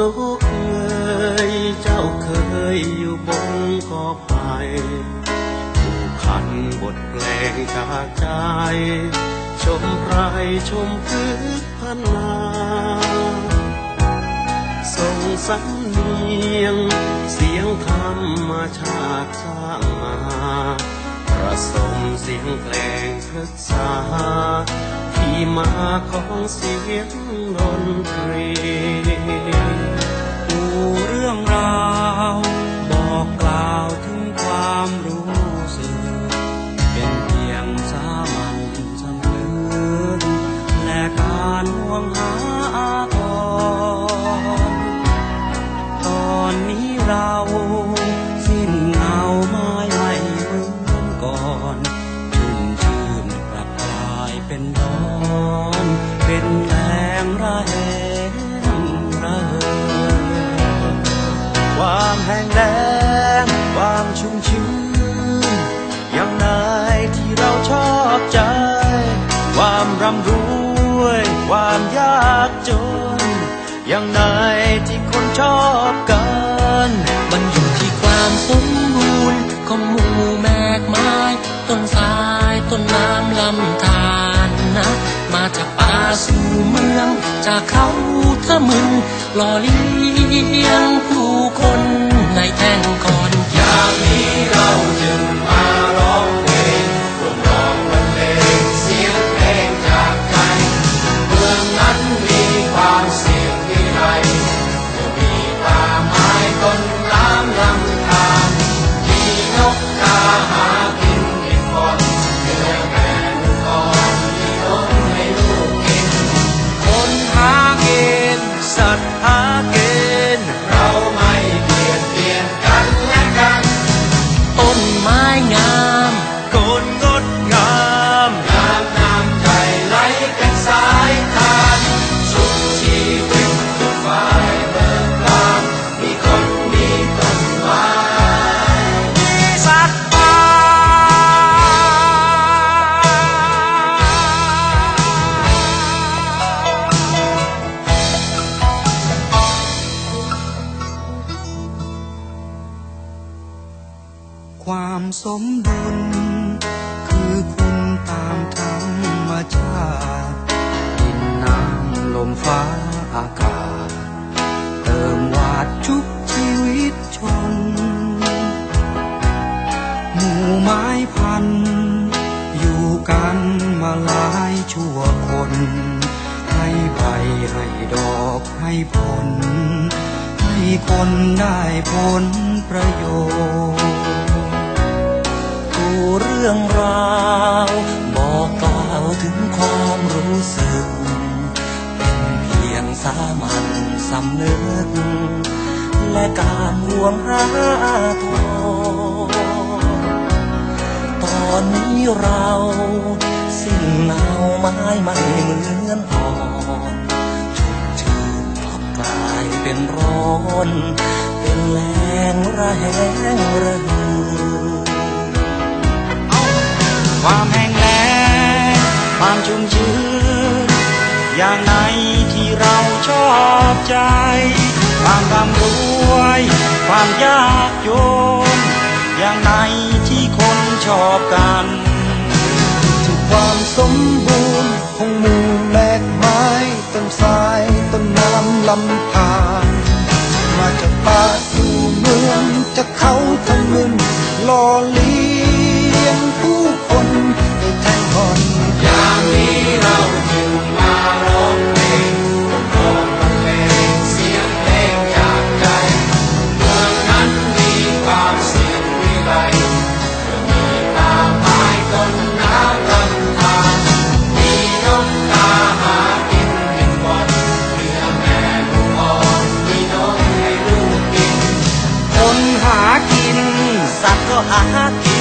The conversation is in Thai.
นกเอยเจ้าเคยอยู่บนกอไผ่ผู้ขันบทเพลงจากใจ ชมไรชมพื้นพันนา ส่งสำเนียง เสียงธรรมชาติสร้างมาประสมเสียงเพลงพฤกษา ที่มาของเสียงดนตรีปูเรื่องราว บอกกล่าวถึงความรู้สึก รณ์ของหมู่แมกไม้ต้นทรายต้นน้ำลำธารนะ มาจากป่าสู่เมือง จากเขาทะมึงหล่อเลี้ยงผู้คน ความสมดุล คือคุณตามธรรมชาติดินน้ำลมฟ้าอากาศ เติมวาดชุบชีวิตชน หมู่ไม้พันธุ์อยู่กันมาหลายชั่วคน ให้ใบให้ดอกให้ผล ให้คนได้ผลประโยชน์ รื่องราว บอกกล่าวถึงความรู้สึก เป็นเพียงสามัญสำนึก และการห่วงหาทรตอนนี้เราสิ้นเงาไม้ไม่เหมือนอ่อนชุ่มชื่นกลับกลายเป็นร้อน เป็นแรงระแหงระ ความแห้งแล้งความชุ่มชื้น อย่างไหนที่เราชอบใจ ความร่ำรวย ความยากจน อย่างไหนที่คนชอบกันที่ความสมบูรณ์ของหมู่แมกไม้ต้นสายต้นน้ำลำธารมาจากป่าสู่เมืองจากเขา hati